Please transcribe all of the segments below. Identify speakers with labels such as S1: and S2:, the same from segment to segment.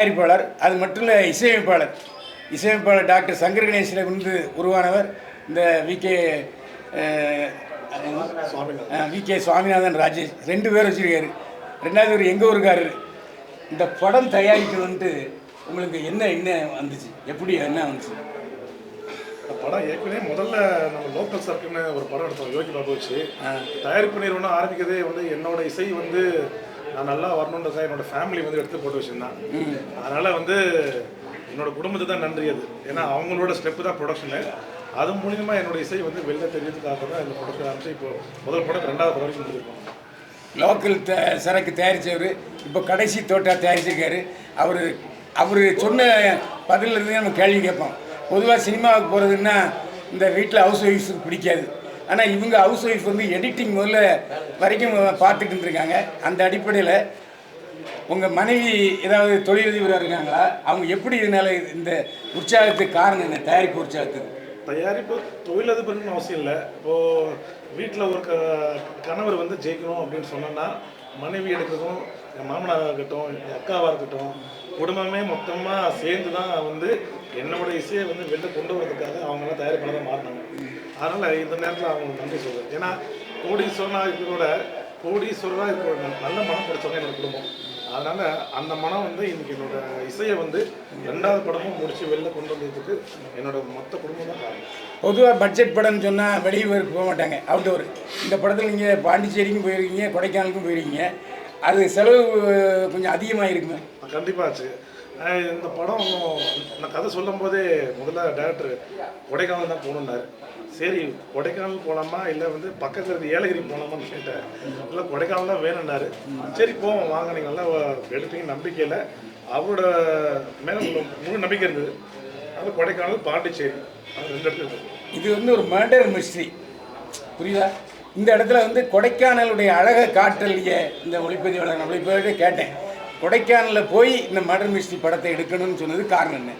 S1: தயாரிப்பாளர் அது மட்டும் இல்லை இசையமைப்பாளர். இசையமைப்பாளர் டாக்டர் சங்கர் கணேசில் இருந்து உருவானவர் இந்த V K V K Swaminathan Rajesh. ரெண்டு பேர் வச்சிருக்காரு. ரெண்டாவது ஒரு எங்கள் ஊருக்காரர். இந்த படம் தயாரிக்கணுன்ட்டு உங்களுக்கு என்ன என்ன வந்துச்சு? எப்படி என்ன வந்துச்சு?
S2: படம் ஏற்கனவே முதல்ல நம்ம லோக்கல் சர்க்குன்னு ஒரு படம் எடுத்தோம். யோகி பாபு வச்சு. தயாரிப்பு நிறுவனம் ஆரம்பிக்கிறதே வந்து என்னோட இசை வந்து நான் நல்லா வரணுன்றதுக்காக என்னோட ஃபேமிலி வந்து எடுத்து போட்டு வச்சிருந்தாங்க அதனால் வந்து என்னோட குடும்பத்துக்கு தான் நன்றி அது. ஏன்னா அவங்களோட ஸ்டெப்பு தான் ப்ரொடக்ஷனு அது மூலிமா என்னோட இசை வந்து வெளில தெரியறதுக்காக தான் இந்த ப்ரொடக்ட் ஆரம்பிச்சு இப்போ முதல் படம் ரெண்டாவது படம் கொடுத்துருக்கோம் முடிஞ்சிருக்கோம்
S1: லோக்கல் த சரக்கு தயாரித்தவர் இப்போ கடைசி தோட்டா தயாரிச்சிருக்காரு. அவர் அவர் சொன்ன பதிலிருந்து நம்ம கேள்வி கேட்போம். பொதுவாக சினிமாவுக்கு போகிறதுன்னா இந்த வீட்டில் ஹவுஸ் ஒய்ஃபுக்கு பிடிக்காது. ஆனால் இவங்க ஹவுஸ் ஒய்ஃப் வந்து எடிட்டிங் முதல்ல வரைக்கும் பார்த்துட்டு இருக்காங்க அந்த அடிப்படையில் உங்கள் மனைவி ஏதாவது தொழிலதிபராக இருக்காங்களா? அவங்க எப்படி இதனால இந்த உற்சாகத்துக்கு காரணம் என்ன? தயாரிப்பு உற்சாகத்துக்கு.
S2: தயாரிப்பு தொழிலதிபர்னு அவசியம் இல்லை. இப்போது வீட்டில் ஒரு க கணவர் வந்து ஜெயிக்கணும் அப்படின்னு சொன்னோன்னா மனைவி எடுக்கிறதும் என் மாமனாராக இருக்கட்டும் என் அக்காவாக இருக்கட்டும் குடும்பமே மொத்தமாக சேர்ந்து தான் வந்து என்னோட இசையை வந்து வெளில கொண்டு வரதுக்காக அவங்களாம் தயாரிப்பாளர் தான் மாறினாங்க. அதனால் இந்த நேரத்தில் அவங்களுக்கு நன்றி சொல்கிறேன் ஏன்னா கோடீஸ்வரனாக இருக்கிறோட கோடீஸ்வரராக இருக்கிற நல்ல மனம் பிடிச்சவங்க என்னோட குடும்பம். அதனால் அந்த மனம் வந்து இன்னைக்கு என்னோட இசையை வந்து ரெண்டாவது படமும் முடிச்சு வெளில கொண்டு வந்ததுக்கு என்னோட மொத்த குடும்பம் தான் காரணம்.
S1: பொதுவாக பட்ஜெட் படம்னு சொன்னால் வெளியூருக்கு போக மாட்டாங்க. அவுட்டோர் இந்த படத்தில் நீங்கள் பாண்டிச்சேரிக்கும் போயிருக்கீங்க கொடைக்கானலுக்கும் போயிருக்கீங்க. அது செலவு கொஞ்சம் அதிகமாக இருக்குமே
S2: கண்டிப்பாச்சு இந்த படம் நான் கதை சொல்லும் போதே முதல்ல டேரக்டர் கொடைக்கானல் தான் போகணுன்னாரு சரி கொடைக்கானல் போகலாமா இல்லை வந்து பக்கத்தில் இருந்து ஏலகிரி போகலாமான்னு கேட்டேன். இல்லை கொடைக்கானல் தான் வேணும்னாரு. சரி போவோம் வாங்க. நீங்கள் நல்லா எடுப்பீங்க நம்பிக்கையில். அவரோட மேலே முழு நம்பிக்கை இருந்தது. அது கொடைக்கானல் பாண்டிச்சேரி அது ரெண்டு இடத்துல
S1: இது வந்து ஒரு மர்டர் மிஸ்ட்ரி புரியுதா? இந்த இடத்துல வந்து கொடைக்கானலுடைய அழகை காட்டலையே இந்த ஒளிப்பதிவாளர் நான் ஒளிப்பதிவாளர் கேட்டேன். கொடைக்கானலில் போய் இந்த மர்டர் மிஸ்ட்ரி படத்தை எடுக்கணும்னு சொன்னது காரணம் என்ன?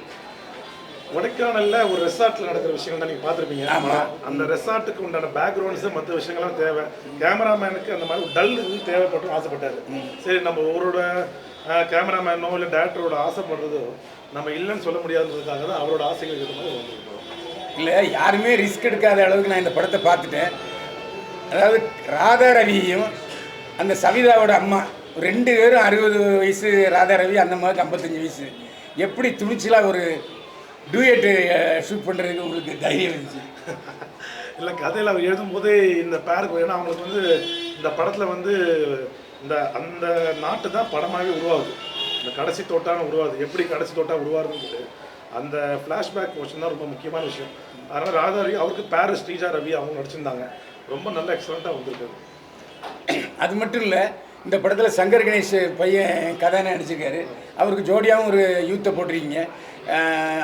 S2: கொடைக்கானல்ல ஒரு ரெசார்ட்ல நடக்கிற விஷயங்கள் தான் நீங்க பார்த்துருப்பீங்க.
S1: ஆமா.
S2: அந்த ரெசார்ட்டுக்கு உண்டான பேக்ரவுண்ட்ஸ் மற்ற விஷயங்கள்லாம் தேவை. கேமராமேனுக்கு அந்த மாதிரி டல் இது தேவைப்பட்டும் ஆசைப்பட்டாரு. சரி நம்ம ஒருவரோட கேமராமேனோ இல்லை டேரக்டரோட ஆசைப்படுறதோ நம்ம இல்லைன்னு சொல்ல முடியாதுன்றதுக்காக தான் அவரோட ஆசைகளுக்கு ஏற்ற மாதிரி வந்திருக்கோம்
S1: இல்லை யாருமே ரிஸ்க் எடுக்காத அளவுக்கு நான் இந்த படத்தை பார்த்துட்டேன். அதாவது ராதா ரவியும் அந்த சவிதாவோட அம்மா ரெண்டு பேரும் அறுபது வயசு ராதா ரவி அந்த மாதிரி ஐம்பத்தஞ்சு வயசு. எப்படி துணிச்சலாக ஒரு டூயட்டு ஷூட் பண்ணுறதுக்கு உங்களுக்கு தைரியம் இருந்துச்சு?
S2: இல்லை கதையில் அவர் எழுதும்போதே இந்த பேருக்கு ஏன்னா அவங்களுக்கு வந்து இந்த படத்தில் வந்து இந்த அந்த நாட்டு தான் படமாகவே உருவாகுது. இந்த கடைசி தோட்டான உருவாகுது. எப்படி கடைசி தோட்டா உருவாகுதுன்னு அந்த ஃப்ளாஷ்பேக் கொஸ்டின் தான் ரொம்ப முக்கியமான விஷயம். அதனால் ராதா ரவி அவருக்கு பேரிஸ் ஸ்ரீஜா ரவி அவங்க நடிச்சிருந்தாங்க. ரொம்ப நல்ல எக்ஸலண்ட்டாக வந்திருக்கு
S1: அது மட்டும் இல்லை இந்த படத்தில் சங்கர் கணேஷ் பையன் கதாநாயகன் நடிச்சிருக்காரு. அவருக்கு ஜோடியாகவும் ஒரு யூத்தை போட்டிருக்கீங்க.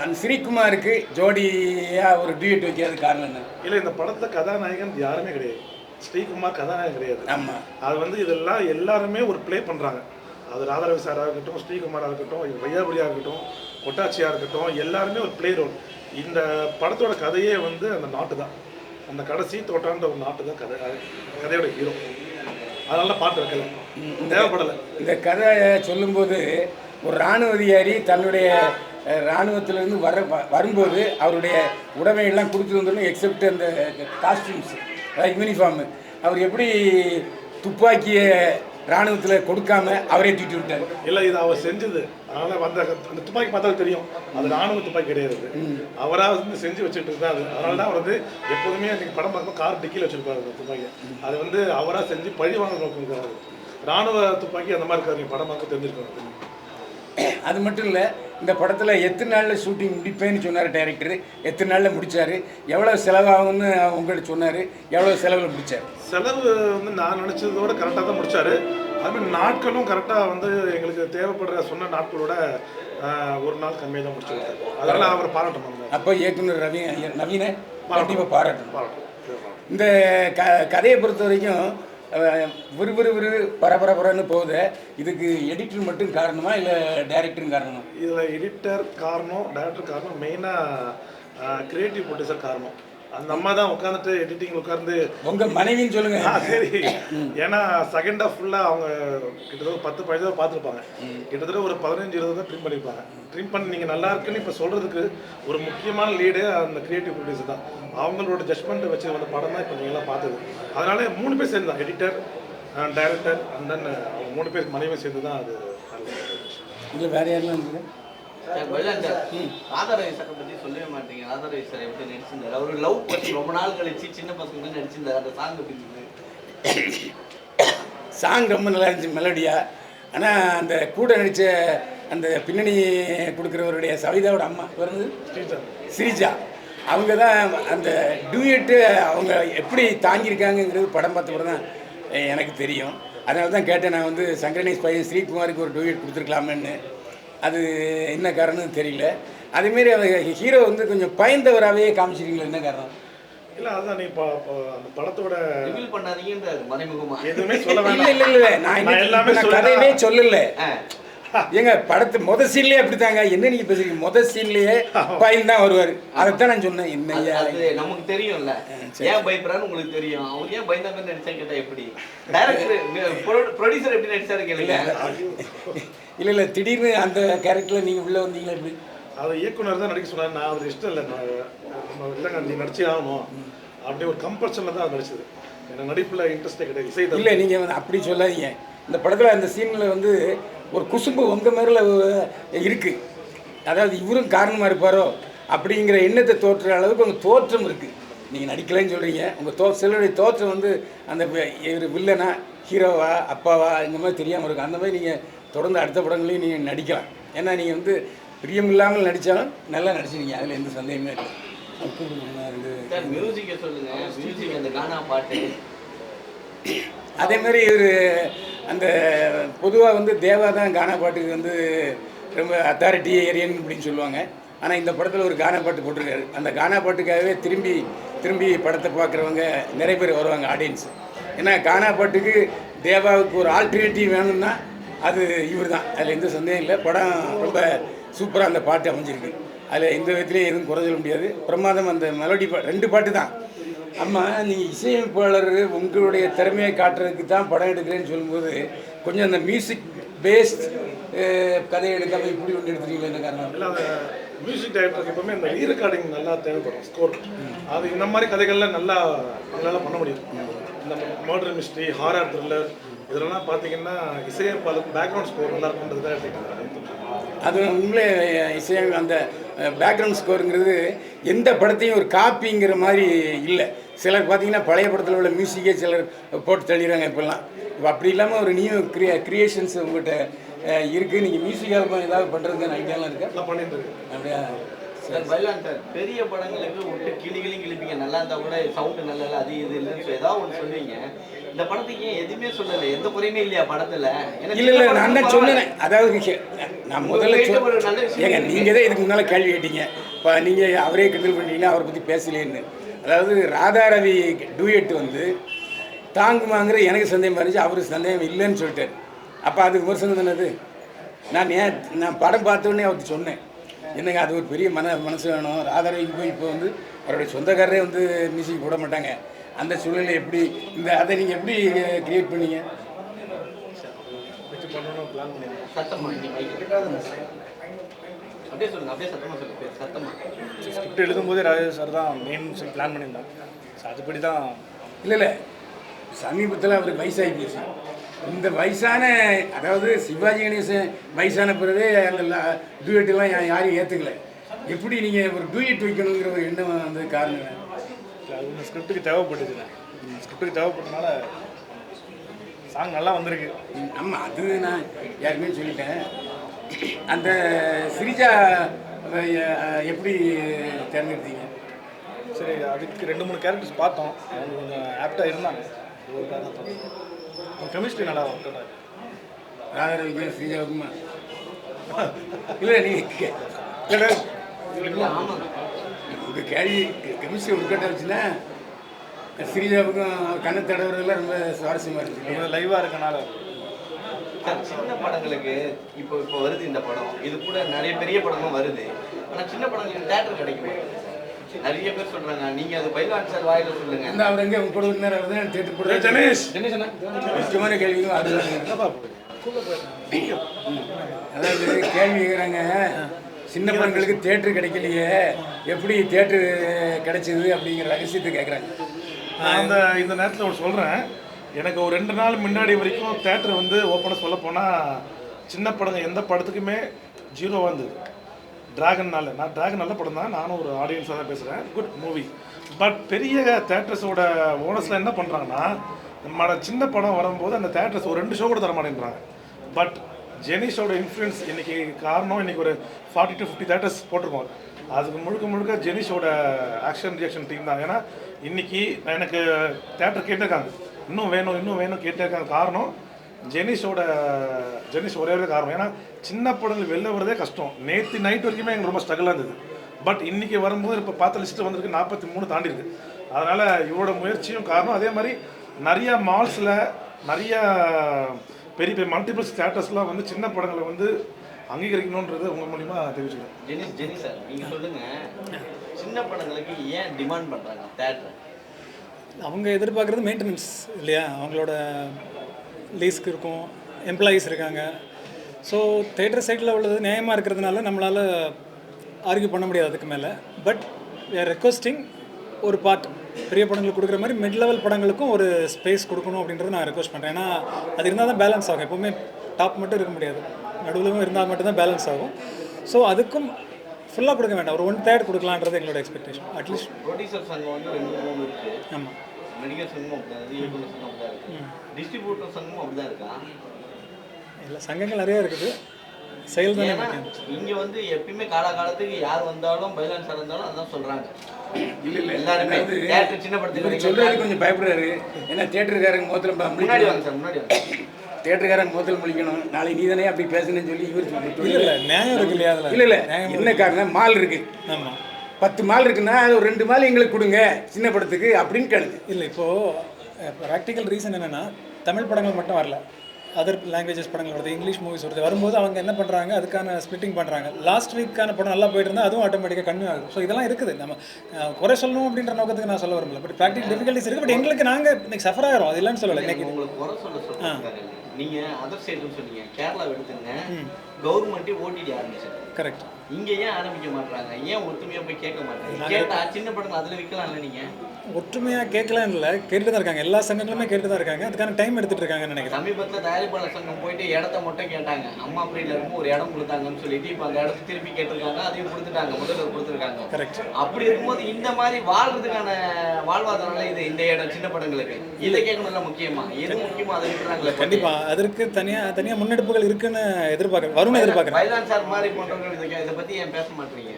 S1: அந்த ஸ்ரீகுமாருக்கு ஜோடியாக ஒரு டியூட் வைக்காத காரணம் என்ன?
S2: இல்லை இந்த படத்தில் கதாநாயகன் யாருமே கிடையாது. ஸ்ரீகுமார் கதாநாயகன் கிடையாது.
S1: ஆமாம்
S2: அது வந்து இதெல்லாம் எல்லாருமே ஒரு ப்ளே பண்ணுறாங்க அது ராதாரவி சாராக இருக்கட்டும் ஸ்ரீகுமாராக இருக்கட்டும் வையாபுரியாக இருக்கட்டும் கொட்டாச்சியாக இருக்கட்டும் எல்லாருமே ஒரு ப்ளே ரோல் இந்த படத்தோட கதையே வந்து அந்த நாட்டு தான் அந்த கடைசி தோட்டான்ற ஒரு நாட்டு தான் கதை கதையோட ஹீரோ அதனால தான் பாட்டு வைக்கல. தேவைப்படலை.
S1: இந்த கதை சொல்லும்போது ஒரு இராணுவ அதிகாரி தன்னுடைய இராணுவத்திலிருந்து வர வ- வரும்போது அவருடைய உடைமையெல்லாம் கொடுத்து வந்துடணும் எக்ஸப்ட் அந்த காஸ்டியூம்ஸ் யூனிஃபார்மு அவர் எப்படி துப்பாக்கியை இராணுவத்தில் கொடுக்காம அவரே தூக்கி விட்டார்?
S2: இல்லை இது அவர் செஞ்சது. அதனால வந்த அந்த துப்பாக்கி பார்த்தாலும் தெரியும். அது ராணுவ துப்பாக்கி கிடையாது. அவராக வந்து செஞ்சு வச்சுட்டு இருந்தா அது அதனால தான் அவர் வந்து எப்போதுமே நீங்கள் படம் பார்க்கும்போது கார் டிக்கியில் வச்சிருப்பாரு அந்த துப்பாக்கி அது வந்து அவராக செஞ்சு பழி வாங்க நோக்கம் ராணுவ துப்பாக்கி அந்த மாதிரி இருக்காது நீங்கள் படம் பார்க்க தெரிஞ்சிருக்கணும்
S1: அது மட்டும் இல்லை இந்த படத்தில் எத்தனை நாளில் ஷூட்டிங் முடிப்பேன்னு சொன்னார் டைரக்டர் எத்தனை நாளில் முடித்தார் எவ்வளோ செலவாகும்னு உங்கள்கிட்ட சொன்னார்? எவ்வளோ செலவில் முடித்தார்
S2: செலவு வந்து நான் நினச்சதோட கரெக்டாக தான் முடிச்சாரு. அதுமாதிரி நாட்களும் கரெக்டாக வந்து எங்களுக்கு தேவைப்படுற சொன்ன நாட்களோட ஒரு நாள் கம்மியாக தான் முடிச்சு கொடுத்தாரு அதனால அவர் பாராட்டணும்
S1: அப்போ இயக்குனர் ரவி நவீன கண்டிப்பாக பாராட்டணும்.
S2: பாராட்டணும்.
S1: இந்த க கதையை பொறுத்த வரைக்கும் விறுவிறு விறு பரபரபரன்னு போகுது. இதுக்கு எடிட்டர் மட்டும் காரணமா இல்லை டைரக்டரும் காரணமா?
S2: இதில் எடிட்டர் காரணம் டேரக்டர் காரணம் மெயினாக கிரியேட்டிவ் ப்ரொடியூசர் காரணம். அந்த அம்மா தான் உட்காந்துட்டு எடிட்டிங் உட்கார்ந்து
S1: உங்க மனைவின்னு சொல்லுங்க.
S2: சரி. ஏன்னா செகண்ட் ஹாஃப் ஃபுல்லாக அவங்க கிட்டத்தட்ட பத்து பதினஞ்சு தான் பார்த்துருப்பாங்க. கிட்டத்தட்ட ஒரு பதினஞ்சு இருபது தான் ட்ரிம் பண்ணியிருப்பாங்க. ட்ரிம் பண்ணி நீங்கள் நல்லா இருக்குன்னு இப்போ சொல்கிறதுக்கு ஒரு முக்கியமான லீடு அந்த கிரியேட்டிவ் ப்ரொடியூசர் தான். அவங்களோட ஜட்மெண்ட் வச்சு வந்த படம் தான் இப்போ நீங்களாம் பார்த்தது. அதனால மூணு பேர் சேர்ந்து தான். எடிட்டர் டைரக்டர் அண்ட் தென் மூணு பேருக்கு மனைவி சேர்ந்து தான் அது
S1: இங்க வேற யாரெல்லாம் இருக்குது.
S3: ராதாரவி சாரை பத்தி சொல்லவே மாட்டீங்க. ராதாரவி சார் எப்படி நடிச்சிருந்தாரு? அவரு லவ் பத்தி ரொம்ப நாள் கழிச்சு சின்ன பசங்க தான் நடிச்சிருந்தாரு. அந்த சாங் எப்படி?
S1: சாங் ரொம்ப நல்லா இருந்துச்சு மெலடியா ஆனால் அந்த கூட நடித்த அந்த பின்னணி கொடுக்குறவருடைய சவிதாவோட அம்மா வருது
S2: ஸ்ரீஜா.
S1: ஸ்ரீஜா. அவங்க தான் அந்த டூயட்டு அவங்க எப்படி தாங்கியிருக்காங்கங்கிறது படம் பார்த்த கூட தான் எனக்கு தெரியும். அதனால தான் கேட்டேன் நான் வந்து சங்கரனேஷ் பையன் ஸ்ரீகுமாருக்கு ஒரு டூயட் கொடுத்துருக்கலாமேன்னு. அது என்ன காரணம்னு தெரியல. அதேமாரி அவங்க ஹீரோ வந்து கொஞ்சம் பயந்தவராகவே காமிச்சிருக்கீங்களா? என்ன காரணம்?
S2: இல்லை அதுதான் நீ இப்போ அந்த படத்தோட
S3: ரிவீல்
S2: எதுவுமே சொல்ல
S1: இல்ல
S2: வேண்டாம்
S1: இல்ல இல்ல. நான்
S2: எல்லாமே.
S1: கதையவே சொல்லல.
S3: ஆ,
S1: ஏங்க படத்து முத சீன்லயே அப்படித்தாங்க. என்ன நீங்க பேசுறீங்க? முத சீன்லயே பையன் தான் வருவாரு. அதைத்தான் நான் சொன்னேன்.
S3: அது நமக்கு தெரியும்ல. ஏன் பயப்படுறான்னு உங்களுக்கு தெரியும். அவங்க ஏன் பயந்த மாதிரி நடிச்சா கேட்டா எப்படி? டைரக்டர் ப்ரொடியூசர் எப்படி நடிச்சாரு கேளுங்க.
S1: இல்ல இல்ல திடீர்னு அந்த கேரக்டர்ல நீங்க உள்ள வந்தீங்களா எப்படி?
S2: அது இயக்குனர் தான் நடிக்க சொன்னார். நான் அவர் இஷ்டம் இல்லை. நான் நம்ம இல்லைங்க நீ நடிச்சே ஆகணும். அப்படி ஒரு கம்பல்ஷனில் தான் அது நடிச்சது. எனக்கு நடிப்பில் இன்ட்ரெஸ்டே கிடையாது. இசை
S1: இல்ல நீங்க வந்து அப்படி சொல்லாதீங்க. இந்த படத்துல அந்த சீன்ல வந்து ஒரு குசும்பு உங்க மேல இருக்கு. அதாவது இவரும் காரணமா இருப்பாரோ அப்படிங்கிற எண்ணத்தை தோற்றுற அளவுக்கு உங்க தோற்றம் இருக்கு. நீங்க நடிக்கலைன்னு சொல்றீங்க. உங்க தோ சிலருடைய தோற்றம் வந்து அந்த இவர் வில்லனா ஹீரோவா அப்பாவா இந்த மாதிரி தெரியாம இருக்கும். அந்த மாதிரி நீங்க தொடர்ந்து அடுத்த படங்களையும் நீங்க நடிக்கலாம். ஏன்னா நீங்க வந்து பிரியம் இல்லாமல் நடிச்சாலும் நல்லா நடிச்சிருக்கீங்க. அதுல எந்த சந்தேகமே இல்லை. அதே மாதிரி இவர் அந்த பொதுவாக வந்து தேவா தான் கானா பாட்டுக்கு வந்து ரொம்ப அத்தாரிட்டி ஏரியன் அப்படின்னு சொல்லுவாங்க. ஆனால் இந்த படத்தில் ஒரு கானா பாட்டு போட்டிருக்காரு. அந்த கானா பாட்டுக்காகவே திரும்பி திரும்பி படத்தை பார்க்குறவங்க நிறைய பேர் வருவாங்க ஆடியன்ஸ் ஏன்னா கானா பாட்டுக்கு தேவாவுக்கு ஒரு ஆல்டர்னேட்டிவ் வேணும்னா அது இவர் தான். அதில் எந்த சந்தேகம் இல்லை. படம் ரொம்ப சூப்பராக அந்த பாட்டு அமைஞ்சிருக்கு. அதில் எந்த விதத்துலேயும் எதுவும் குறை சொல்ல முடியாது. பிரமாதம் அந்த மெலோடி பா ரெண்டு பாட்டு தான். அம்மா நீங்கள் இசையமைப்பாளர் உங்களுடைய திறமையை காட்டுறதுக்கு தான் படம் எடுக்கிறேன்னு சொல்லும்போது கொஞ்சம் அந்த மியூசிக் பேஸ்ட் கதை எடுக்காம இப்படி ஒன்று எடுத்துட்டீங்களா என்ன காரணம்?
S2: இல்லை அந்த மியூசிக் டைரக்டருக்கு எப்பவுமே இந்த ரீ ரெக்கார்டிங் நல்லா தேவைப்படும் ஸ்கோர் அது இந்த மாதிரி கதைகள்லாம் நல்லா எங்களால் பண்ண முடியும். இந்த மர்டர் மிஸ்ட்ரி ஹாரர் த்ரில்லர் இதெல்லாம் பார்த்தீங்கன்னா இசையமைப்பாளர் பேக்ரவுண்ட் ஸ்கோர் நல்லா இருக்குன்றது தான் எடுத்துக்கிட்டாங்க
S1: அது உண்மையிலே இசையம் அந்த பேக்ரவுண்ட் ஸ்கோருங்கிறது எந்த படத்தையும் ஒரு காப்பிங்கிற மாதிரி இல்லை. சிலர் பார்த்தீங்கன்னா பழைய படத்தில் உள்ள மியூசிக்கே சிலர் போட்டு தள்ளிடுறாங்க இப்போல்லாம். இப்போ அப்படி இல்லாமல் ஒரு நியூ கிரியே கிரியேஷன்ஸ் உங்கள்கிட்ட அஹ், இருக்கு. நீங்கள் மியூசிக் ஆல்பம் ஏதாவது பண்ணுறதுக்கு ஐடியாலாம் இருக்கா?
S2: பண்ணிட்டு
S1: அப்படியா?
S3: சார் பைலான் சார். பெரிய படங்களுக்கு விட்டு கிளி கிளி கிழிப்பீங்க நல்லா இருந்தா கூட சவுண்டு நல்லா இல்லை அது இது இல்லைன்னு ஏதாவது ஒன்று சொல்லுவீங்க. இந்த படத்துக்கு ஏன் எதுவுமே சொல்லலை? எந்த குறையுமே இல்லையா படத்துல?
S1: இல்ல இல்ல நான் தான் சொன்னேன். அதாவது நான் முதல்ல ஏங்க நீங்க தான் இதுக்கு முன்னால கேள்வி கேட்டீங்க. இப்போ நீங்க அவரே கிண்டல் பண்ணீங்கன்னா அவரை பத்தி பேசலேன்னு. அதாவது ராதாரவி டூயட் வந்து தாங்குமாங்கிற எனக்கு சந்தேகம் இருந்துச்சு அவருக்கு சந்தேகம் இல்லைன்னு சொல்லிட்டாரு. அப்போ அது விமர்சனம் தானே அது நான் ஏன் நான் படம் பார்த்த உடனே அவருக்கு சொன்னேன். என்னங்க அது ஒரு பெரிய மன மனசு வேணும். ராதாரவிக்கு போய் இப்போ வந்து அவருடைய சொந்தக்காரரே வந்து மியூசிக் போட மாட்டாங்க. அந்த சூழ்நிலை எப்படி? இந்த அதை நீங்கள் எப்படி கிரியேட் பண்ணீங்க
S2: வச்சு பண்ணணும்னு பிளான் பண்ணியிருக்கோம்
S3: சத்தமா நீ mic. அப்படியே சொல்லுங்க அப்படியே சத்தமா சொல்லுங்க சத்தமா.
S2: ஸ்கிரிப்ட் எழுதும்போதே ராஜேஷ் சார் தான் மெயின் பிளான் பண்ணியிருந்தோம் ஸோ அதுபடி தான்
S1: இல்லை இல்லை. சமீபத்தில் அவருக்கு வயசாகி போச்சு. இந்த வயசான அதாவது சிவாஜி கணேசன் வயசான பிறகு அந்த டூயட்டெல்லாம் யாரையும் ஏற்றுக்கல எப்படி நீங்கள் ஒரு டூயட் வைக்கணுங்கிற ஒரு எண்ணம் வந்து காரணம்?
S2: அது வந்து ஸ்கிரிப்டுக்கு தேவைப்பட்டுச்சுண்ணே ஸ்கிரிப்டுக்கு தேவைப்பட்டனால சாங் நல்லா வந்திருக்கு.
S1: ஆமாம் அது நான் யாருமே சொல்லிட்டேன். அந்த சிரிஜா எப்படி தேர்ந்தெடுத்தீங்க?
S2: சரி அதுக்கு ரெண்டு மூணு கேரக்டர்ஸ் பார்த்தோம். அவங்க கொஞ்சம் ஆப்டாக இருந்தாங்க. ஒரு காரணம் கெமிஸ்ட்ரி நல்லா ஒர்க் அவுட் ஆகுது
S1: ராதாரவிக்கும் ஸ்ரீஜாவுக்குமா. இல்லை நீங்கள்
S3: ஆமாங்க
S1: உங்கள் கேள்வி கெமிஸ்ட்ரி உட்கட்ட வச்சுன்னா ஸ்ரீஜாவுக்கும் கண்ணை தடவுறதுலாம் ரொம்ப சுவாரஸ்யமாக இருந்துச்சு.
S2: லைவாக இருக்கனால.
S3: சார் சின்ன படங்களுக்கு இப்போ இப்போ வருது இந்த படம். இது கூட நிறைய பெரிய படமும் வருது. ஆனா சின்ன படங்களுக்கு தேட்டர் கிடைக்குமா நிறைய பேர் சொல்றாங்க நீங்க அது பைலான் சார் வாயில சொல்லுங்க.
S1: இந்த அவர் எங்கே? உங்க கூட நேரம் வருது தேட்டர் கூட
S2: ஏய், கணேஷ்.
S1: முக்கியமான அதுதான் அதாவது கேள்வி கேட்குறாங்க சின்ன படங்களுக்கு தேட்டர் கிடைக்கலையே. எப்படி தேட்டர் கிடைச்சது அப்படிங்கிற ரகசியத்தை கேட்குறாங்க
S2: நான் அந்த இந்த நேரத்தில் ஒரு சொல்கிறேன் எனக்கு ஒரு ரெண்டு நாள் முன்னாடி வரைக்கும் தேட்டர் வந்து ஓப்பனாக சொல்ல போனால் சின்ன படங்க எந்த படத்துக்குமே ஜீரோவாக இருந்தது. டிராகன்னால நான் டிராகன் நல்ல படம் தான். நானும் ஒரு ஆடியன்ஸாக தான் பேசுகிறேன் குட் மூவி பட் பெரிய தேட்டர்ஸோட ஓனர்ஸில் என்ன பண்ணுறாங்கன்னா நம்ம சின்ன படம் வரும்போது அந்த தேட்டர்ஸ் ஒரு ரெண்டு ஷோ கூட தர மாட்டேன்றாங்க பட் ஜெனிஷோட இன்ஃப்ளூயன்ஸ் இன்னைக்கு காரணம் இன்னைக்கு ஒரு ஃபார்ட்டி டு ஃபிஃப்டி தேட்டர்ஸ் போட்டிருக்கோம். அதுக்கு முழுக்க முழுக்க ஜெனிஷோட ஆக்ஷன் ரியாக்ஷன் டீம் தான். ஏன்னா இன்னைக்கு எனக்கு தேட்டர் கேட்டிருக்காங்க. இன்னும் வேணும் இன்னும் வேணும் கேட்டிருக்காங்க காரணம் ஜெனிஷோட ஜெனிஷ் ஒரே ஒரு காரணம். ஏன்னா சின்ன படங்கள் வெளில வரதே கஷ்டம். நேற்று நைட் வரைக்குமே எங்களுக்கு ரொம்ப ஸ்ட்ரகிளாக இருந்தது. பட் இன்னைக்கு வரும்போது இப்போ பார்த்த லிஸ்ட்டு வந்திருக்கு நாற்பத்தி மூணு தாண்டி இருக்குது அதனால் இவரோட முயற்சியும் காரணம். அதே மாதிரி நிறைய மால்ஸில் நிறைய பெரிய பெரிய மல்டிபிள் ஸ்டேட்டஸ்லாம் வந்து சின்ன படங்களை வந்து அங்கீகரிக்கணுன்றது உங்கள் மூலிமா தெரிவிச்சுக்கிறேன்.
S3: ஜெனி ஜெனி சார் நீங்கள் சொல்லுங்கள் சின்ன படங்களுக்கு ஏன் டிமாண்ட் பண்ணுறாங்க தேட்டர்
S4: அவங்க எதிர்பார்க்குறது மெயின்டெனன்ஸ் இல்லையா? அவங்களோட லீஸ்க்கு இருக்கும் எம்ப்ளாயீஸ் இருக்காங்க. ஸோ தேட்டர் சைடில் உள்ளது நியாயமாக இருக்கிறதுனால நம்மளால் ஆர்கியூ பண்ண முடியாது அதுக்கு மேலே. பட் ரெக்வஸ்டிங் ஒரு பார்ட் பெரிய படங்களுக்கு கொடுக்குற மாதிரி மிட் லெவல் படங்களுக்கும் ஒரு ஸ்பேஸ் கொடுக்கணும் அப்படின்றத நான் ரெக்வஸ்ட் பண்ணுறேன் ஏன்னா அது இருந்தால் தான் பேலன்ஸ் ஆகும். எப்போவுமே டாப் மட்டும் இருக்க முடியாது. நடுவிலும் இருந்தால் மட்டும்தான் பேலன்ஸ் ஆகும். ஸோ அதுக்கும் ஃபுல்லாக கொடுக்க வேண்டாம். ஒரு ஒன் தேர்ட் கொடுக்கலான்றது எங்களோட எக்ஸ்பெக்டேஷன் அட்லீஸ்ட்
S3: ப்ரொடியூசர் சங்கம் வந்து ரெண்டு மூணு இருக்கு.
S4: ஆமாம்
S3: நடிகர் சங்கம் அப்படிதான் இருக்கு இயக்குனர் சங்கம் அப்படிதான் இருக்கு. டிஸ்ட்ரிபியூட்டர் சங்கம் அப்படிதான் இருக்கா?
S4: இல்லை சங்கங்கள் நிறைய இருக்குது. செயல் தானே
S3: இங்க வந்து எப்பயுமே காலகாலத்துக்கு யார் வந்தாலும் பைலான்ஸ் இருந்தாலும் அதான்
S1: இல்லை
S3: எல்லாருமே தேட்டர் சின்ன படத்துக்கு
S1: சொல்றது கொஞ்சம் பயப்படுறாரு. ஏன்னா தேட்டருக்காரங்க முகத்தில்
S3: முன்னாடி வாங்க சார் முன்னாடி வாங்க.
S1: தேட்டருக்காரங்க முகத்தில் முழிக்கணும். நாளைக்கு நீ தானே அப்படி பேசுனேன்னு சொல்லி இவர் சொல்லி
S4: இல்லை இல்லை நியாயம் இருக்கு இல்லையா
S1: இல்லை இல்லை. என்ன காரணம்? மால் இருக்கு.
S4: ஆமாம்
S1: பத்து மால் இருக்குன்னா அது ஒரு ரெண்டு மால் எங்களுக்கு கொடுங்க சின்ன படத்துக்கு அப்படின்னு கேளுங்க.
S4: இல்லை இப்போது ப்ராக்டிக்கல் ரீசன் என்னென்னா தமிழ் படங்கள் மட்டும் வரல. அதர் லாங்குவேஜஸ் படங்கள் வருது இங்கிலீஷ் மூவிஸ் வருது. வரும்போது அவங்க என்ன பண்ணுறாங்க அதுக்கான ஸ்பிளிட்டிங் பண்ணுறாங்க லாஸ்ட் வீக்கான படம் நல்லா போயிட்டு இருந்தால் அதுவும் ஆட்டோமேட்டிக்காக கன்னியூ ஆகும். ஸோ இதெல்லாம் இருக்குது. நம்ம குறை சொல்லணும் அப்படின்ற நோக்கத்துக்கு நான் சொல்ல வரல பட் ப்ராக்டிகல் டிஃபிகல்ட்டிஸ் இருக்குது. பட் எங்களுக்கு நாங்கள் இன்னைக்கு சஃபர் ஆகிறோம். அது இல்லைன்னு சொல்லலை இன்னைக்கு.
S3: உங்களுக்கு குறை சொல்ல சொல்றாங்க நீங்க அதர் ஸ்டேட்னு சொன்னீங்க. கேரளா எடுத்துங்க. கவர்மெண்ட்டே ஓடிடி ஆரம்பிச்சது
S4: கரெக்ட்
S3: இங்க ஏன் ஆரம்பிக்க மாட்டாங்க ஏன் ஒத்துமையா போய் கேட்க மாட்டாங்க கேட்டா சின்ன படங்கள் அதுல விற்கலாம்ல நீங்க?
S4: ஒற்றுமையாக கேட்கலாம் இல்லை கேட்டுட்டு தான் இருக்காங்க. எல்லா சங்கங்களுமே கேட்டு தான் இருக்காங்க. அதுக்கான டைம் எடுத்துகிட்டு இருக்காங்கன்னு நினைக்கிறேன்.
S3: சமீபத்துல தயாரிப்பாளர் சங்கம் போயிட்டு இடத்த மட்டும் கேட்டாங்க. அம்மா அப்படியில இருக்கும் ஒரு இடம் கொடுத்தாங்கன்னு சொல்லிட்டு இப்ப அந்த இடத்த திருப்பி கேட்டிருக்காங்க. அதையும் கொடுத்துட்டாங்க. முதல்வர் கொடுத்துருக்காங்க.
S4: கரெக்ட்
S3: அப்படி இருக்கும்போது இந்த மாதிரி வாழ்றதுக்கான வாழ்வாதாரம் இது இந்த இடம் சின்ன படங்களுக்கு. இதை கேட்கணும்ல முக்கியமா? எது முக்கியமா அதை விட்டுறாங்களே
S4: கண்டிப்பாக அதற்கு தனியாக தனியாக முன்னெடுப்புகள் இருக்குன்னு எதிர்பார்க்குறேன் வரும்னு எதிர்பார்க்குறேன்.
S3: பைலான் சார் மாதிரி போன்றவங்க இதை இதை பத்தி ஏன் பேச மாட்டீங்க?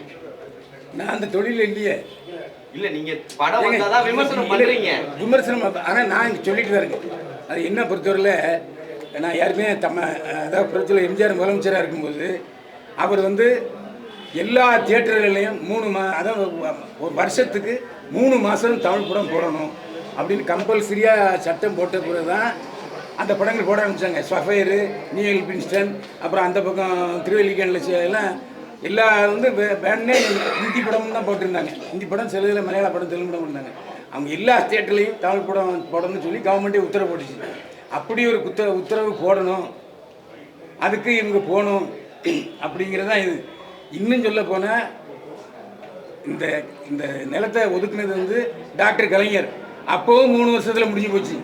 S1: நான் அந்த தொழில் இல்லையே.
S3: இல்ல நீங்க படம் வந்தாதான் விமர்சனம் பண்றீங்க.
S1: விமர்சனம் ஆனா நான் இங்க சொல்லிட்டு தான் இருக்கேன். அது என்ன பொறுத்தவரையில் நான் யாருமே தம்ம அதாவது புரட்சியில் எம்ஜிஆர் முதலமைச்சராக இருக்கும்போது அவர் வந்து எல்லா தியேட்டர்கள்லையும் மூணு மா அதாவது ஒரு வருஷத்துக்கு மூணு மாதம் தமிழ் படம் போடணும் அப்படின்னு கம்பல்சரியாக சட்டம் போட்ட பிறகு தான் அந்த படங்கள் போட ஆரம்பிச்சாங்க. ஸ்வஃபயரு நியூயல் பின்ஸ்டன் அப்புறம் அந்த பக்கம் திருவல்லிக்கேணில் எல்லாம் எல்லா வந்து வேணே ஹிந்தி படம் தான் போட்டிருந்தாங்க. ஹிந்தி படம் சில இதில் மலையாள படம் தெலுங்கு படம் இருந்தாங்க. அவங்க எல்லா ஸ்டேட்லேயும் தமிழ் படம் போடணும்னு சொல்லி கவர்மெண்ட்டே உத்தரவு போட்டுச்சு. அப்படி ஒரு குத்த உத்தரவு போடணும். அதுக்கு இவங்க போகணும். அப்படிங்கிறது தான் இது. இன்னும் சொல்ல போனால் இந்த இந்த நிலத்தை ஒதுக்குனது வந்து டாக்டர் கலைஞர். அப்போவும் மூணு வருஷத்தில் முடிஞ்சு போச்சு.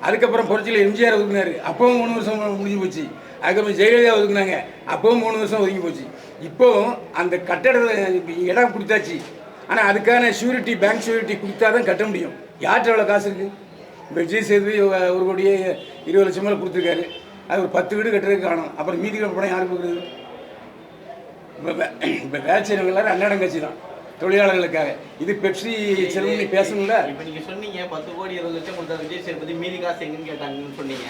S1: அதுக்கப்புறம் புரட்சியில் எம்ஜிஆர் ஒதுக்குனாரு. அப்போவும் மூணு வருஷம் முடிஞ்சு போச்சு. அதுக்கப்புறம் ஜெயலலிதா ஒதுக்குனாங்க. அப்போவும் மூணு வருஷம் ஒதுங்கி போச்சு. இப்போ அந்த கட்டடத்தை இடம் கொடுத்தாச்சு. ஆனால் அதுக்கான ஷூரிட்டி பேங்க் ஷூரிட்டி கொடுத்தா தான் கட்ட முடியும். யார்கிட்ட எவ்வளோ காசு இருக்குது இப்போ விஜய் சேதுபதி ஒரு- கோடியே இருபது லட்சம் மேலே கொடுத்துருக்காரு. அது ஒரு பத்து வீடு கட்டுறதுக்கு காணும் அப்புறம் மீதி படம் யாருக்கு கொடுக்குறது? இப்போ இப்போ வேலை செய்கிறவங்க எல்லாரும் அன்னடம் கட்சி தான் தொழிலாளர்களுக்காக. இது பெப்சி செல்வம் பேசணும்ல?
S3: இப்போ நீங்கள் சொன்னீங்க பத்து கோடி இருபது லட்சம் கொடுத்தா விஜய் சேதுபதி மீதி காசு எங்கன்னு கேட்டாங்கன்னு சொன்னீங்க.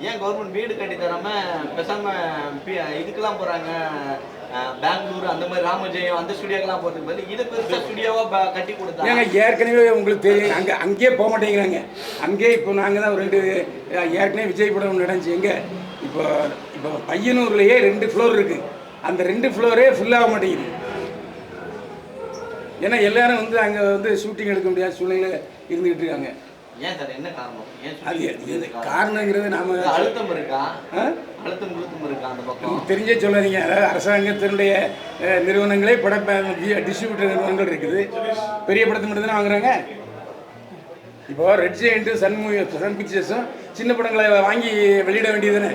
S3: ஏன் கவர்மெண்ட் வீடு கட்டி தராமல் பேசாமல் இதுக்கெல்லாம் போகிறாங்க பெங்களூர் அந்த மாதிரி ராமஜெயம் அந்த ஸ்டுடியோக்கெல்லாம் போறதுக்கு பதில் இதை பெருசாக ஸ்டுடியோவா கட்டி கொடுத்தா
S1: ஏற்கனவே உங்களுக்கு தெரியும். அங்கே அங்கேயே போக மாட்டேங்கிறாங்க. அங்கேயே இப்போ நாங்கள் தான் ஒரு ரெண்டு ஏற்கனவே விஜய் படம் நடந்துச்சு. எங்கே? இப்போ இப்போ பையனூர்லேயே ரெண்டு ஃப்ளோர் இருக்குது அந்த ரெண்டு ஃப்ளோரே ஃபுல்லாக மாட்டேங்குது. ஏன்னா எல்லாரும் வந்து அங்கே வந்து ஷூட்டிங் எடுக்க முடியாத சூழ்நிலையில் இருந்துக்கிட்டு இருக்காங்க.
S3: ஏன் சார் என்ன காரணம்? ஏன்?
S1: காரணங்கிறது நாம
S3: அழுத்தம் இருக்கா? அழுத்தம் குழுத்தம் இருக்கா அந்த பக்கம்?
S1: தெரிஞ்சே சொல்லாதீங்க. அதாவது அரசாங்கத்தினுடைய நிறுவனங்களே பட டிஸ்ட்ரிபியூட்டர் நிறுவனங்கள் இருக்குது. பெரிய படத்தை மட்டும் தானே வாங்குறாங்க? இப்போ Red Giant Sun movie Sun பிக்சர்ஸும் சின்ன படங்களை வாங்கி வெளியிட வேண்டியது தானே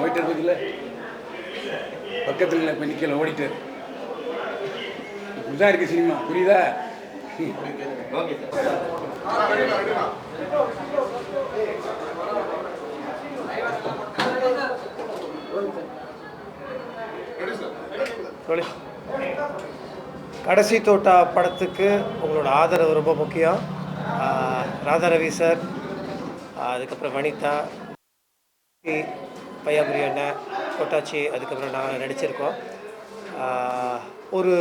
S1: ஓடிட்டர் பக்கத்தில் பக்கத்தில் இப்போ நிற்கல ஓடிட்டர். இப்படிதான் இருக்குது சினிமா. புரியுதா?
S3: ஓகே சார்
S5: கடைசி தோட்டா படத்துக்கு உங்களோட ஆதரவு ரொம்ப முக்கியம். ராதாரவி ராதா ரவி சார் அதுக்கப்புறம் வனிதா பையாபுரி அண்ணன் கொட்டாச்சி அதுக்கப்புறம் நான் நடிச்சிருக்கோம். ஒரு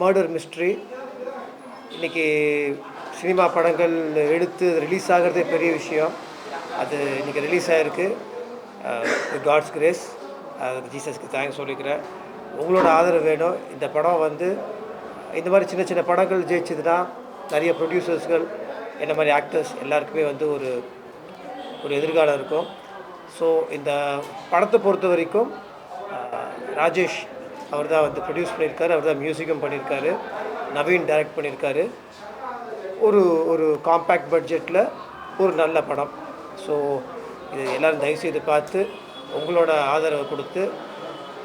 S5: மர்டர் மிஸ்ட்ரி இன்றைக்கி சினிமா படங்கள் எடுத்து ரிலீஸ் ஆகிறதே பெரிய விஷயம். அது இன்றைக்கி ரிலீஸ் ஆகிருக்கு காட்ஸ் கிரேஸ் ஜீசஸ்க்கு தேங்க்ஸ் சொல்லிக்கிறேன். உங்களோட ஆதரவு வேணும். இந்த படம் வந்து இந்த மாதிரி சின்ன சின்ன படங்கள் ஜெயிச்சதுன்னா நிறைய ப்ரொடியூசர்ஸ்கள் என்ன மாதிரி ஆக்டர்ஸ் எல்லாருக்குமே வந்து ஒரு ஒரு எதிர்காலம் இருக்கும். ஸோ இந்த படத்தை பொறுத்த வரைக்கும் ராஜேஷ் அவர் தான் வந்து ப்ரொடியூஸ் பண்ணியிருக்காரு. அவர் தான் மியூசிக்கும் பண்ணியிருக்காரு. நவீன் டைரக்ட் பண்ணியிருக்காரு. ஒரு ஒரு காம்பேக்ட் பட்ஜெட்டில் ஒரு நல்ல படம். ஸோ இது எல்லோரும் தயவுசெய்து பார்த்து உங்களோட ஆதரவை கொடுத்து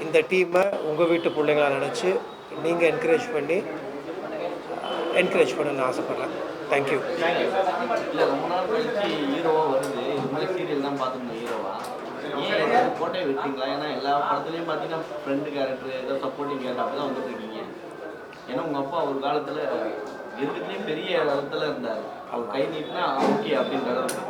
S5: இந்த டீமை உங்கள் வீட்டு பிள்ளைங்களா நினச்சி நீங்கள் என்கரேஜ் பண்ணி என்கரேஜ் பண்ணணும்னு ஆசைப்பட்றேன். தேங்க்யூ
S3: இல்லை ரொம்ப நாள் கழிச்சு ஹீரோவா வருது. இது மாதிரி சீரியல் தான் ஹீரோவா ஏன் விட்டீங்களா ஏன்னா எல்லா படத்துலையும் பார்த்தீங்கன்னா ஃப்ரெண்டு கேரக்டர் ஏதோ சப்போர்ட்டிங் கேரக்டர் அப்படி தான் வந்துட்டு இருக்கீங்க. ஏன்னா உங்கள் அப்பா ஒரு காலத்தில் எதுக்குலேயும் பெரிய இடத்துல இருந்தார். அவர் கை நீட்டினா ஓகே அப்படின்ற அளவுக்கு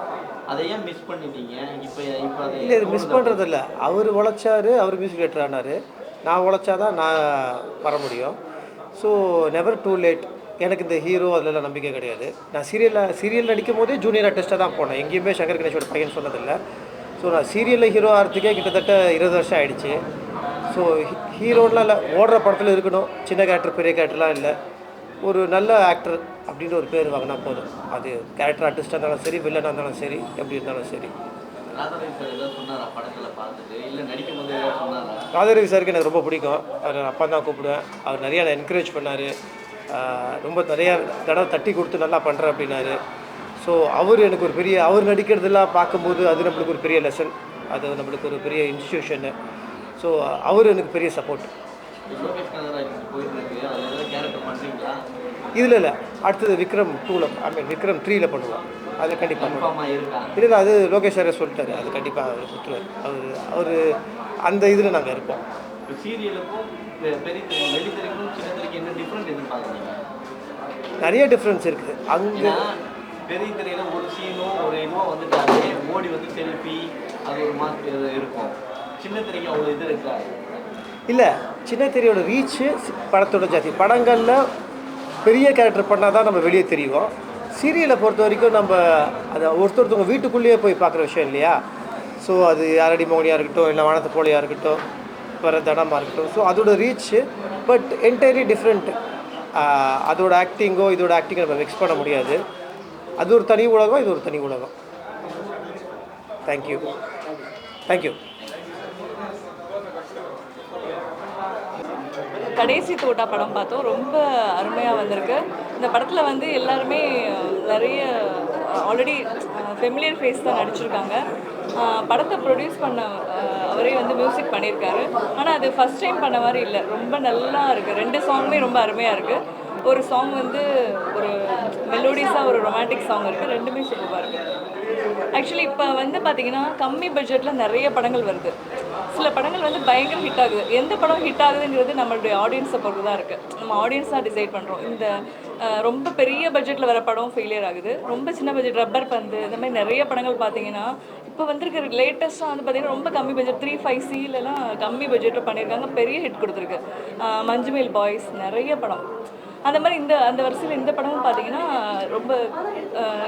S3: அதை ஏன் மிஸ் பண்ணிட்டீங்க? இப்போ இப்போ அதை
S5: இல்லை இது மிஸ் பண்ணுறது இல்லை அவர் உழைச்சாரு அவர் மியூசிக் டேரக்டர் நான் உழைச்சாதான் நான் வர முடியும். ஸோ நெவர் டூ லேட் எனக்கு இந்த ஹீரோ அதிலலாம் நம்பிக்கை கிடையாது. நான் சீரியலில் சீரியல் நடிக்கும் போதே ஜூனியர் ஆர்டிஸ்ட்டாக தான் போனேன். எங்கேயுமே சங்கர் கணேஷோட பையன் சொன்னதில்லை. ஸோ நான் சீரியலில் ஹீரோ ஆகிறதுக்கே கிட்டத்தட்ட இருபது வருஷம் ஆயிடுச்சு. ஸோ ஹீரோலாம் இல்லை ஓடுற படத்தில் இருக்கணும். சின்ன கேரக்டர் பெரிய கேரக்டர்லாம் இல்லை. ஒரு நல்ல ஆக்டர் அப்படின்னு ஒரு பேர் வாங்கினா போதும். அது கேரக்டர் ஆர்டிஸ்ட்டாக இருந்தாலும் சரி வில்லனாக இருந்தாலும் சரி எப்படி இருந்தாலும் சரி.
S3: ராதாரவி
S5: சாருக்கு எனக்கு ரொம்ப பிடிக்கும். அவர் அப்பா தான் கூப்பிடுவேன். அவர் நிறைய என்கரேஜ் பண்ணார். ரொம்ப நிறைய தடவை தட்டி கொடுத்து நல்லா பண்ணுறேன் அப்படின்னாரு. ஸோ அவர் எனக்கு ஒரு பெரிய அவர் நடிக்கிறதெல்லாம் பார்க்கும்போது அது நம்மளுக்கு ஒரு பெரிய லெசன் அது நம்மளுக்கு ஒரு பெரிய இன்ஸ்டியூஷனு ஸோ அவர் எனக்கு பெரிய சப்போர்ட் இதில் இல்லை. அடுத்தது விக்ரம் டூவில் ஐ மீன் விக்ரம் த்ரீயில் பண்ணுவோம் அது கண்டிப்பாக இல்லை அது லோகேஷ் சாரே சொல்லிட்டாரு. அது கண்டிப்பாக அவர் கொடுத்துருவார் அவர் அவர் அந்த இதில் நாங்கள் இருப்போம். நிறைய டிஃப்ரென்ஸ் இருக்குது அங்கே
S3: பெரிய திரையில ஒரு சீனும் ஒரு இதுவும் வந்துட்டாலே ஓடி வந்து செல்ஃபி அது ஒரு மாஸ் இருக்கும். சின்ன அவ்வளோ இது
S5: இல்லை சின்ன திரையோட ரீச்சு படத்தோட ஜாதி. படங்களில் பெரிய கேரக்டர் பண்ணால் தான் நம்ம வெளியே தெரியும் சீரியலை பொறுத்த வரைக்கும் நம்ம அதை ஒருத்தொருத்தவங்க வீட்டுக்குள்ளேயே போய் பார்க்குற விஷயம் இல்லையா? ஸோ அது யாரடி மோகனியாக இருக்கட்டும் இல்லை வானத்து போலியாக இருக்கட்டும் வர தடமாக இருக்கட்டும். ஸோ அதோட ரீச்சு பட் என்டையர்லி டிஃப்ரெண்ட் அதோட ஆக்டிங்கோ இதோட ஆக்டிங்கை நம்ம மிக்ஸ் பண்ண முடியாது. அது ஒரு தனி உலகம் இது ஒரு தனி உலகம். தேங்க்யூ தேங்க்யூ
S6: கடைசி தோட்டா படம் பார்த்தோம். ரொம்ப அருமையாக வந்திருக்கு. இந்த படத்தில் வந்து எல்லாருமே நிறைய ஆல்ரெடி ஃபெமிலியர் ஃபேஸ் தான் நடிச்சிருக்காங்க. படத்தை ப்ரொடியூஸ் பண்ண அவரே வந்து மியூசிக் பண்ணியிருக்காரு. ஆனால் அது ஃபஸ்ட் டைம் பண்ண மாதிரி இல்லை. ரொம்ப நல்லா இருக்குது ரெண்டு சாங்குமே ரொம்ப அருமையாக இருக்குது ஒரு சாங் வந்து ஒரு மெலோடிஸாக ஒரு ரொமான்டிக் சாங் இருக்குது ரெண்டுமே சூப்பராக இருக்குது ஆக்சுவலி இப்போ வந்து பார்த்தீங்கன்னா கம்மி பட்ஜெட்டில் நிறைய படங்கள் வருது. சில படங்கள் வந்து பயங்கர ஹிட் ஆகுது. எந்த படம் ஹிட் ஆகுதுங்கிறது நம்மளுடைய ஆடியன்ஸை பொறுத்து தான் இருக்குது நம்ம ஆடியன்ஸ் தான் டிசைட் பண்ணுறோம் இந்த ரொம்ப பெரிய பட்ஜெட்டில் வர படம் ஃபெயிலியர் ஆகுது. ரொம்ப சின்ன பட்ஜெட் ரப்பர் பந்து இந்த மாதிரி நிறைய படங்கள் பார்த்தீங்கன்னா இப்போ வந்திருக்கிற லேட்டஸ்ட்டாக வந்து பார்த்தீங்கன்னா ரொம்ப கம்மி பட்ஜெட் த்ரீ ஃபைவ் சிலலாம் கம்மி பட்ஜெட்டில் பண்ணியிருக்காங்க. பெரிய ஹிட் கொடுத்துருக்கு. மஞ்சுமேல் பாய்ஸ் நிறைய படம். அந்த மாதிரி இந்த அந்த வரிசையில் இந்த படமும் பார்த்தீங்கன்னா ரொம்ப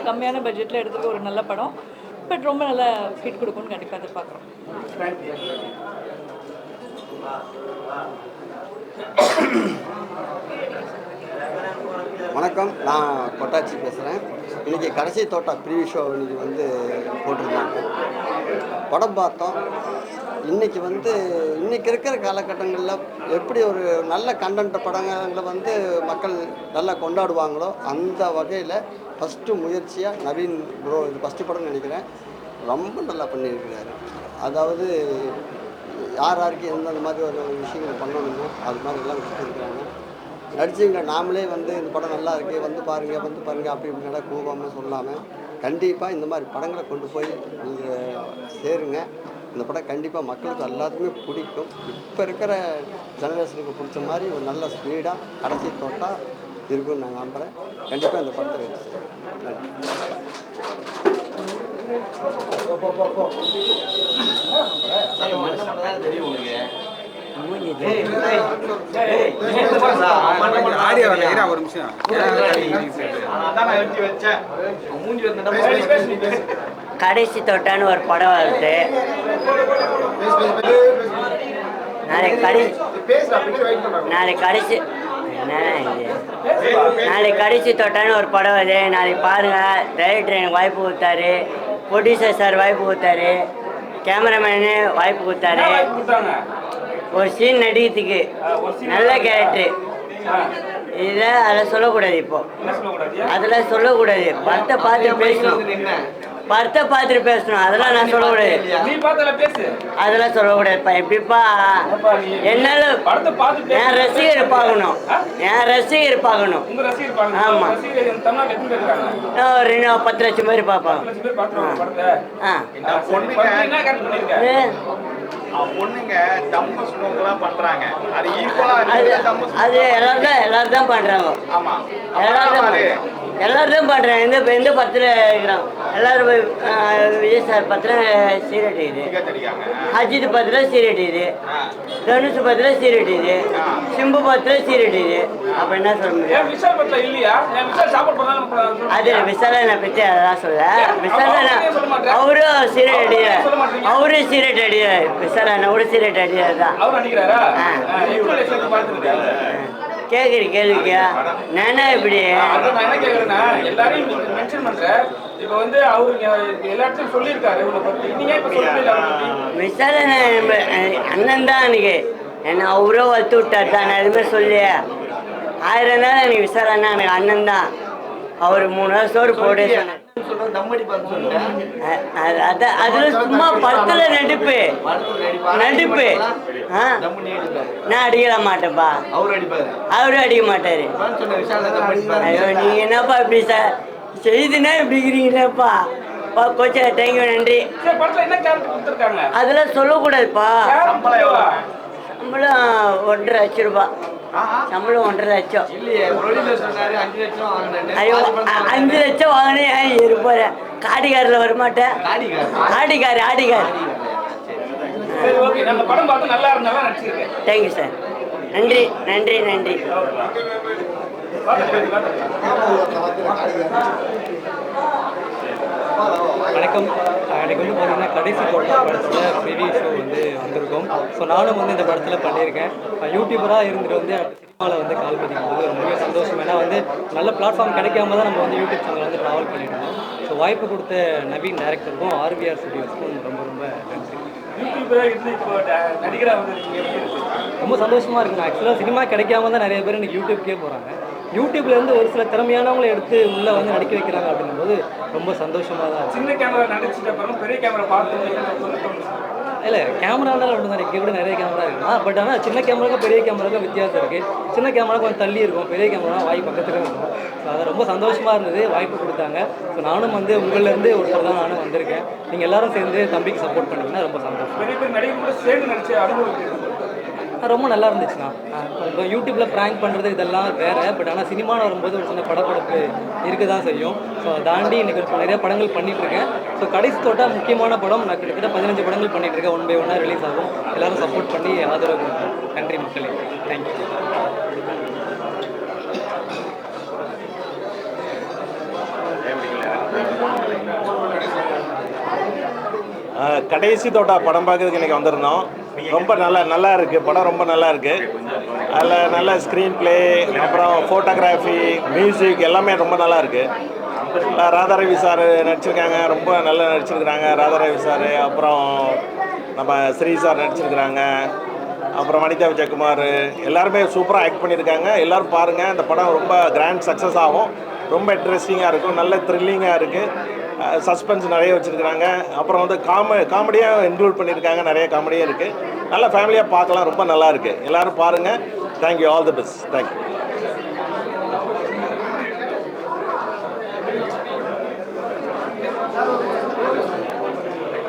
S6: கம்மியான பட்ஜெட்டில் எடுத்துக்க ஒரு நல்ல படம். பட் ரொம்ப நல்ல ஹிட் கொடுக்கும்னு கண்டிப்பாக எதிர்பார்க்குறோம்.
S7: வணக்கம். நான் கொட்டாச்சி பேசுகிறேன் இன்றைக்கி கடைசி தோட்டா ப்ரீவியூ ஷோ இன்றைக்கி வந்து போட்டிருந்தாங்க. படம் பார்த்தோம். இன்றைக்கி வந்து இன்றைக்கி இருக்கிற காலகட்டங்களில் எப்படி ஒரு நல்ல கண்டென்ட் படங்களை வந்து மக்கள் நல்லா கொண்டாடுவாங்களோ அந்த வகையில் ஃபஸ்ட்டு முயற்சியாக நவீன் ப்ரோ இது ஃபஸ்ட்டு படம்னு நினைக்கிறேன். ரொம்ப நல்லா பண்ணியிருக்கிறாரு. அதாவது யார் யாருக்கு எந்தெந்த மாதிரி ஒரு விஷயங்கள் பண்ணணுமோ அது மாதிரி எல்லாம் வச்சுருக்கிறாங்க நாமளே வந்து இந்த படம் நல்லா இருக்குது வந்து பாருங்கள் வந்து பாருங்கள் அப்படி இப்படின்னா கூவாமல் சொல்லாமல் கண்டிப்பாக இந்த மாதிரி படங்களை கொண்டு போய் நீங்கள் சேருங்க. இந்த படம் கண்டிப்பாக மக்களுக்கு எல்லாத்துக்குமே பிடிக்கும். இப்போ இருக்கிற ஜெனரேஷனுக்கு பிடிச்ச மாதிரி ஒரு நல்ல ஸ்பீடாக கடைசி தோட்டா இருக்கும்னு நான் நம்புகிறேன் கண்டிப்பாக இந்த படத்தை வெற்றி
S3: தெரியும்
S8: ஒரு
S9: கடைசி தொட்டான்னு ஒரு படம் வருது. நாளைக்கு கடை நாளைக்கு கடைசி நாளைக்கு கடைசி தொட்டான்னு ஒரு படம் வருது. நாளைக்கு பாருங்க. டைரக்டர் எனக்கு வாய்ப்பு கொடுத்தாரு. ப்ரொடியூசர் சார் வாய்ப்பு கொடுத்தாரு. கேமராமேனு வாய்ப்பு கொடுத்தாரு. ஒரு சீன் நடிக்கிறதுக்கு. நல்ல கேரக்டர் இதில் அதை சொல்லக்கூடாது இப்போ. அதெல்லாம் சொல்லக்கூடாது? படத்தை பார்த்து பேசணும். படத்தை பார்த்துட்டு பேசணும். அதெல்லாம் நான்
S8: பார்த்தல பேசு.
S9: அதெல்லாம் சொல்லக்கூடாதுப்பா. எப்படிப்பா? என்னால
S8: படத்தை பார்த்து பேசு.
S9: என் ரசிகர் பார்க்கணும். என் ரசிகர் பார்க்கணும். ஆமா. இன்னும் பத்து லட்சம் பேர் பார்ப்பாங்க.
S8: லட்சம் பேர் பார்த்துருவாங்க படத்தை.
S9: ஆ.
S8: படத்தை என்ன கேரக்டர் பண்ணிருக்க
S9: ஏ,
S10: பொண்ணுங்க பண்றாங்க. அது ஈக்குவலா
S9: அது எல்லாரும் தான் எல்லாரும் தான் பண்ணுறாங்க
S10: ஆமா.
S9: எல்லாரும் பண்றாங்க. எல்லாரும் தான் பண்ணுறாங்க எந்த எந்த பத்தில் இருக்கிறான் எல்லாரும் விஜய் சார் பத்தில் சீரட் இது அஜித் பத்தில் சீரட் இது தனுஷ் பத்தில் சீரட் இது சிம்பு பத்தில் சீரட் இது அப்போ என்ன சொல்ல முடியும்?
S8: படத்துல
S9: அது விசாரணை பற்றி அதெல்லாம் சொல்ல விசாரணை அவரும் சீரட் அடிக்கிறார் அவரும் சீரட் அடிக்கிறார் விசாரணை கூட சீரட் அடிக்கிறார் தான் கேட்குற கேள்விக்கா நானா இப்படி
S8: அதான் நான் என்ன கேக்குறேன்னா எல்லாரையும் மென்ஷன் இப்ப வந்து எல்லாத்தையும் சொல்லியிருக்காரு இப்ப
S9: விசாரணை அஹ், அண்ணன் தான் எனக்கு என்ன அவரோ வளர்த்து விட்டார் தான் நான் எதுவுமே சொல்லியே ஆயிரம் எனக்கு விசாரணை எனக்கு அண்ணன் தான். அவர் மூணு நாள் சோறு போட சொன்னார்.
S3: சொல்றேன் தம் அடிப்பான்னு
S9: அதான் அதுல சும்மா படத்துல நடிப்பு. நடிப்பு.
S3: தம்
S9: நான் அடிக்கல மாட்டேன்ப்பா
S3: அவர் அடிப்பாரு.
S9: அவரும் அடிக்க மாட்டாரு.
S3: தம்
S9: நீங்க என்னப்பா இப்படி சார் செய்துனா இப்படி இருக்கிறீங்களேப்பா. பா கோச்சா தேங்க்யூ நன்றி. அதெல்லாம் சொல்லக்கூடாதுப்பா.
S8: சம்பளம்
S9: ஒன்றரை லட்சம் ரூபாய் சம்பளம் ஒன்றரை லட்சம். ஐயோ அஞ்சு லட்சம் வாங்கினேன் இருப்பாரு காடிக்காரில் வரமாட்டேன். ஆடிக்காரு ஆடிக்கார்
S8: சரி ஓகே. நம்ம படம் பார்த்து நல்லா இருந்தாலும் நடிச்சிருக்கேன்.
S9: தேங்க்யூ சார் நன்றி நன்றி நன்றி.
S11: வணக்கம். எனக்கு வந்து பார்த்தீங்கன்னா கடைசி தோட்டா படத்தில் ப்ரிவியூ ஷோ வந்து வந்திருக்கோம். ஸோ நானும் வந்து இந்த படத்தில் பண்ணியிருக்கேன். யூடியூபராக இருந்துட்டு வந்து சினிமாவில் வந்து கால் பதிக்கும் போது ரொம்பவே சந்தோஷம். ஏன்னா வந்து நல்ல பிளாட்ஃபார்ம் கிடைக்காம தான் நம்ம வந்து யூடியூப் சேனல் வந்து ட்ராவல் பண்ணிட்டு இருந்தோம் ஸோ வாய்ப்பு கொடுத்த நவீன் டேரக்டருக்கும் ஆர்பிஆர் ஸ்டுடியோஸ்க்கும் ரொம்ப ரொம்ப நன்றி? ரொம்ப சந்தோஷமாக இருக்குங்க ஆக்சுவலாக சினிமா கிடைக்காம தான் நிறைய பேர் இன்னைக்கு யூடியூப்க்கே போகிறாங்க யூடியூப்லேருந்து ஒரு சில திறமையானவங்களை எடுத்து உள்ளே வந்து நடிக்க வைக்கிறாங்க அப்படிங்கும்போது ரொம்ப சந்தோஷமாக தான்
S8: சின்ன கேமரா நடிச்சிட்ட அப்புறம் பெரிய கேமரா பார்த்து
S11: இல்லை கேமரானால ஒன்று தான் இங்கே கூட நிறைய கேமரா இருக்குண்ணா பட் ஆனால் சின்ன கேமராக்கும் பெரிய கேமராக்கும் வித்தியாசம் இருக்குது சின்ன கேமரா கொஞ்சம் தள்ளி இருக்கும். பெரிய கேமரா வாய் பக்கத்துல இருக்கும். ஸோ அது ரொம்ப சந்தோஷமாக இருந்தது வாய்ப்பு கொடுத்தாங்க. ஸோ நானும் வந்து உங்கள்லேருந்து ஒருத்தர் தான் நானும் வந்திருக்கேன். நீங்கள் எல்லாரும் சேர்ந்து தம்பிக்கு சப்போர்ட் பண்ணீங்கன்னா ரொம்ப சந்தோஷம். ரொம்ப நல்லா இருந்துச்சுண்ணா. இப்போ யூடியூப்பில் ப்ராங்க் பண்ணுறது இதெல்லாம் வேறு பட் ஆனால் சினிமாவில் வரும்போது ஒரு சின்ன படப்படப்பு இருக்க தான் செய்யும் ஸோ தாண்டி இன்னைக்கு நிறைய படங்கள் பண்ணிட்டு இருக்கேன் ஸோ கடைசி தோட்டா முக்கியமான படம் நான் கிட்டத்தட்ட பதினஞ்சு படங்கள் பண்ணிட்டு இருக்கேன் ஒன் பை ஒன்னாக ரிலீஸ் ஆகும். எல்லாரும் சப்போர்ட் பண்ணி ஆதரவு நன்றி மக்களே. தேங்க்யூ
S10: கடைசி தோட்டா படம் பார்க்கறதுக்கு இன்னைக்கு வந்திருந்தோம்.
S12: ரொம்ப நல்லா நல்லா இருக்குது படம் ரொம்ப நல்லா இருக்குது அதில் நல்ல ஸ்க்ரீன் ப்ளே அப்புறம் ஃபோட்டோகிராஃபி மியூசிக் எல்லாமே ரொம்ப நல்லா இருக்குது ராதாரவி சார் நடிச்சிருக்காங்க. ரொம்ப நல்லா நடிச்சிருக்கிறாங்க ராதாரவி சார் அப்புறம் நம்ம ஸ்ரீ சார் நடிச்சிருக்கிறாங்க. அப்புறம் வனிதா விஜயகுமார். எல்லாருமே சூப்பராக ஆக்ட் பண்ணியிருக்காங்க எல்லோரும் பாருங்கள் இந்த படம் ரொம்ப கிராண்ட் சக்ஸஸ் ஆகும். ரொம்ப இன்ட்ரெஸ்டிங்காக இருக்கும். நல்ல த்ரில்லிங்காக இருக்குது சஸ்பென்ஸ் நிறைய வச்சுருக்கிறாங்க. அப்புறம் வந்து காம காமெடியாக இன்க்ளூட் பண்ணியிருக்காங்க. நிறைய காமெடியாக இருக்குது நல்ல ஃபேமிலியாக பார்க்கலாம். ரொம்ப நல்லா இருக்குது எல்லோரும் பாருங்கள் thank you all the best thank you